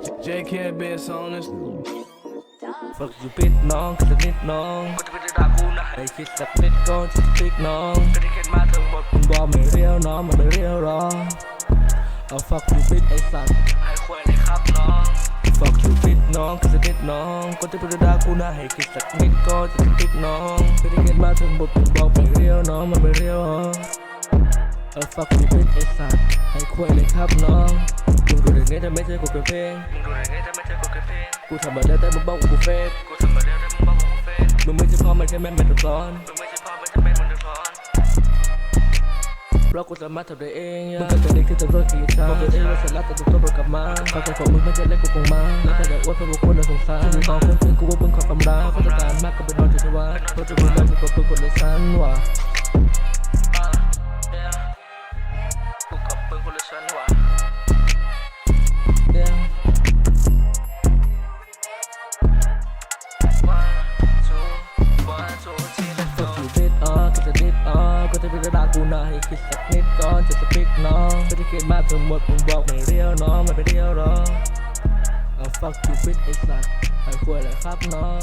JK best on this. ฝึกอยู่ปิดน้องสักนิดน้องก็จะเป็นด่ากูนะให้คิดสักนิดก่อนจะปิกน้องก็ได้เขียนมาทั้งหมดมึงบอกไม่เรียวน้องมันไม่เรียวหรอเอาฟักอยู่ปิดไอ้สัตว์ให้ควายเลยครับน้องฟักอยู่ปิดน้องสักนิดน้องก็จะเป็นด่ากูนะให้คิดสักนิดก่อนจะปิกน้องก็ได้เขียนมาทั้งหมดมึงบอกไม่เรียวน้องมันไม่เรียวหรอเอาฟักอยู่ปิดไอ้สัตว์ให้ควายเลยครับน้อง มึงดูได้ไงถ้าไม่ใช่กูเป็นเพลงมึงดูได้ไงถ้าไม่ใช่กูเป็นเพลงกูทำมาแล้วแต่มึงบอกว่ากูเฟกกูทำมาแล้วแต่มึงบอกว่ากูเฟกมึงไม่ใช่พ่อไม่ใช่แม่ไม่ต้องสอนมึงไม่ใช่พ่อไม่ใช่แม่มึงต้องสอนเพราะกูสามารถทำได้เองมึงก็จะเด็กที่ตำรวจขี่ช้าบอกตัวเองว่าสาระแต่ถูกตำรวจกลับมาเขาจะบอกมึงไม่ใช่เล็กกูคงมาแล้วถ้าอยากอ้วนเพราะพวกคนน่ะสงสารที่มีของคนอื่นกูว่ามึงขอคำราเขาต้องการมากก็ไปนอนอยู่ที่วัดเพราะจะมึงได้ถูกกว่าเพื่อนคนเลยสันว่ะกูกับเพื่อนคนเลยสันว่ะ อะก็จะเป็นกระดาษกูนะให้คิดสักนิดก่อนจะสปิกน้องไม่ได้เขียนมาทั้งหมดผมบอกไม่เรียวน้องมันไม่เรียวหรอกเอา fuck you bitch ไอ้สัตว์ให้คุยเลยครับน้อง